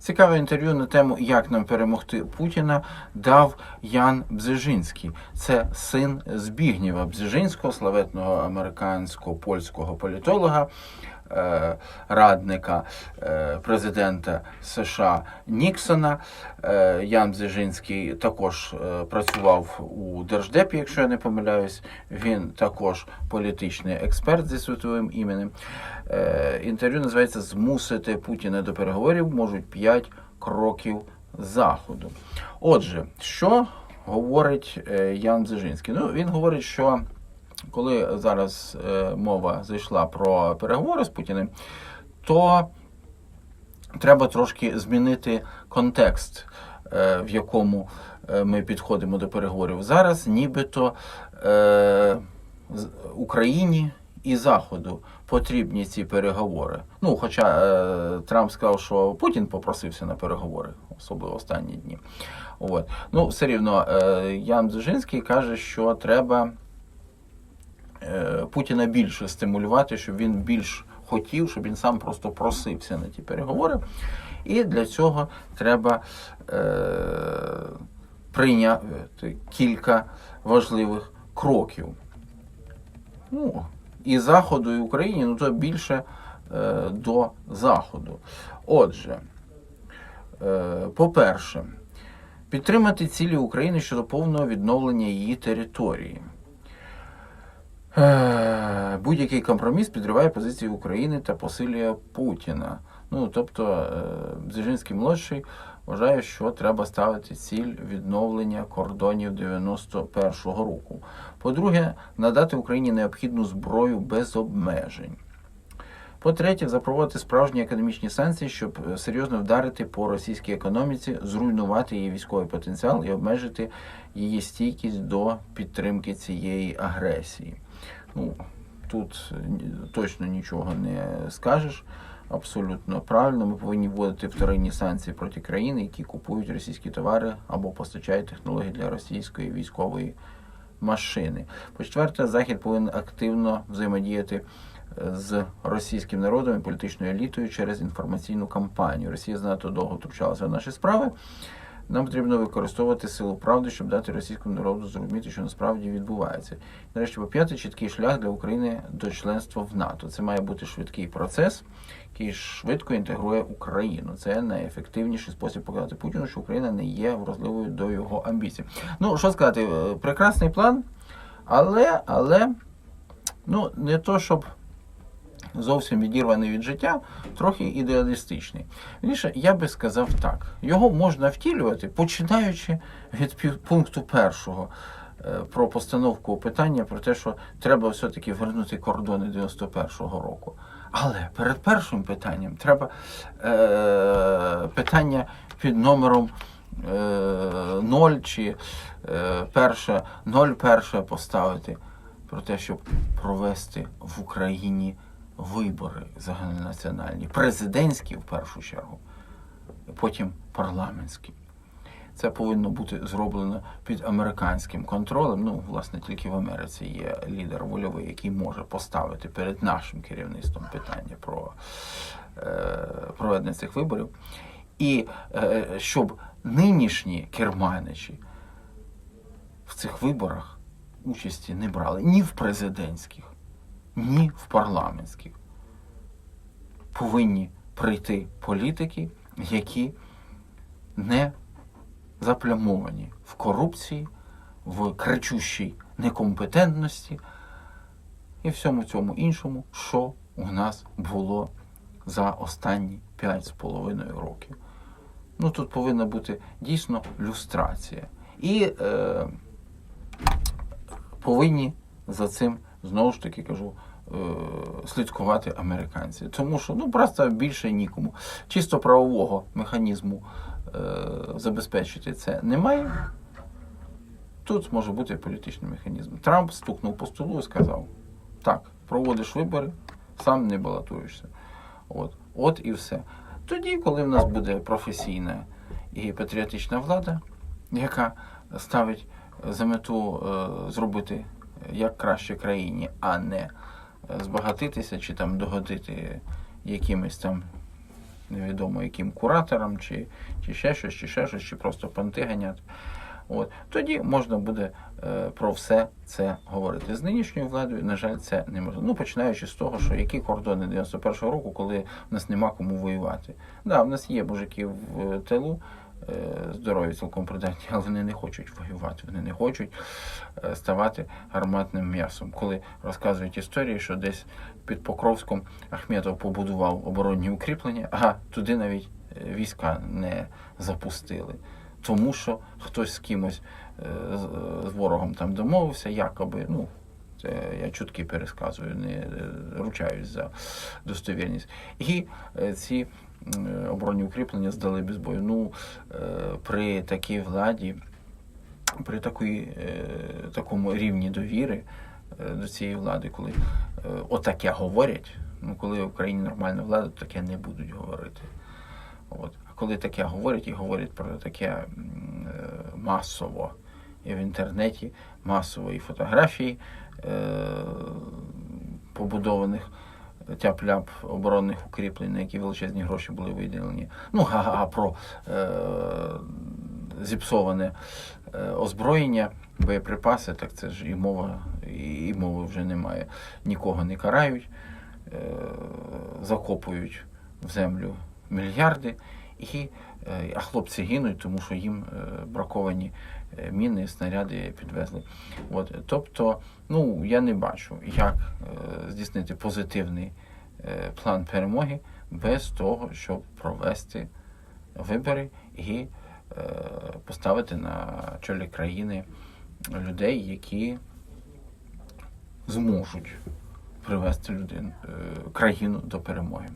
Цікаве інтерв'ю на тему, як нам перемогти Путіна, дав Ян Бзежинський. Це син Збігнєва Бзежинського, славетного американсько польського політолога. Е, Радника е, президента США Ніксона Е, Ян Бзежинський також працював у Держдепі, якщо я не помиляюсь. Він також політичний експерт зі світовим іменем. Інтерв'ю називається Змусити Путіна до переговорів можуть 5 кроків заходу. Отже, що говорить Ян Бзежинський? Ну, він говорить, що коли зараз е, мова зайшла про переговори з Путіним, то треба трошки змінити контекст, е, в якому е, ми підходимо до переговорів. Зараз нібито Україні і Заходу потрібні ці переговори. Ну, хоча е, Трамп сказав, що Путін попросився на переговори, особливо останні дні. От. Ну, все рівно, е, Ян Бзежинський каже, що треба Путіна більше стимулювати, щоб він більш хотів, щоб він сам просто просився на ті переговори. І для цього треба е, прийняти кілька важливих кроків. Ну, і Заходу, і Україні, ну то більше е, до Заходу. Отже, е, по-перше, підтримати цілі України щодо повного відновлення її території. Е, Будь-який компроміс підриває позиції України та посилює Путіна. Ну, тобто, е, Бзежинський молодший вважає, що треба ставити ціль відновлення кордонів 91-го року. По-друге, надати Україні необхідну зброю без обмежень. По-третє, запровадити справжні економічні санкції, щоб е, серйозно вдарити по російській економіці, зруйнувати її військовий потенціал і обмежити її стійкість до підтримки цієї агресії. Ну, тут е, точно нічого не скажеш. Абсолютно правильно. Ми повинні вводити вторинні санкції проти країн, які купують російські товари або постачають технології для російської військової машини. По-четверте, Захід повинен активно взаємодіяти е, з російським народом і політичною елітою через інформаційну кампанію. Росія занадто довго втручалася в наші справи. Нам потрібно використовувати силу правди, щоб дати російському народу зрозуміти, що насправді відбувається. Нарешті, по чіткий шлях для України до членства в НАТО. Це має бути швидкий процес, який швидко інтегрує Україну. Це найефективніший спосіб показати Путіну, що Україна не є вразливою до його амбіцій. Ну, що сказати, е, прекрасний план, але, але ну, не то, щоб зовсім відірваний від життя, трохи ідеалістичний. Вірніше, я би сказав так: його можна втілювати, починаючи від пункту першого е, про постановку питання про те, що треба все-таки вернути кордони 91-го року. Але перед першим питанням треба е, питання під номером е, 0 чи е, перше, 01 поставити про те, щоб провести в Україні вибори загальнонаціональні, президентські в першу чергу, потім парламентські. Це повинно бути зроблено під американським контролем. Ну, власне, тільки в Америці є лідер вольовий, який може поставити перед нашим керівництвом питання про е, проведення цих виборів. І е, щоб нинішні керманичі в цих виборах участі не брали ні в президентських, ні в парламентських. Повинні прийти політики, які не заплямовані в корупції, в кричущій некомпетентності і всьому цьому іншому, що у нас було за останні 5,5 років. Ну тут повинна бути дійсно люстрація. І е, повинні за цим знову ж таки кажу. е, Слідкувати американці, тому що ну просто більше нікому. Чисто правового механізму е, забезпечити це немає. Тут може бути політичний механізм. Трамп стукнув по столу і сказав: так, проводиш вибори, сам не балотуєшся. От, от і все. Тоді, коли в нас буде професійна і патріотична влада, яка ставить за мету е, зробити як краще країні, а не е, збагатитися чи там догодити якимось там невідомо яким кураторам, чи, чи ще щось, чи ще щось, чи просто понти ганяти. От тоді можна буде е, про все це говорити. З нинішньою владою, на жаль, це не можна. Ну починаючи з того, що які кордони 91-го року, коли в нас нема кому воювати. Да, в нас є мужики в е, тилу, здорові, цілком придатні, але вони не хочуть воювати. Вони не хочуть е, ставати гарматним м'ясом. Коли розказують історії, що десь під Покровськом Ахметов побудував оборонні укріплення, а туди навіть е, війська не запустили. Тому що хтось з кимось е, з ворогом там домовився, якоби, ну, це я чутки пересказую, не е, ручаюсь за достовірність. І е, ці оборонні укріплення здали без бою. Ну, е, при такій владі, при такій, такому рівні довіри до цієї влади, коли отаке говорять, ну коли в Україні нормальна влада, то таке не будуть говорити. От. Коли таке говорять і говорять про таке масово і в інтернеті, масово і фотографії побудованих тяп-ляп оборонних укріплень, на які величезні гроші були виділені. Ну, а, а про е, зіпсоване е, озброєння, боєприпаси, так це ж і мова, і, і мови вже немає. Нікого не карають, е, закопують в землю мільярди, і, е, а хлопці гинуть, тому що їм е, браковані е, міни, снаряди підвезли. От, тобто, ну, я не бачу, як здійснити позитивний план перемоги без того, щоб провести вибори і поставити на чолі країни людей, які зможуть привести людину, країну до перемоги.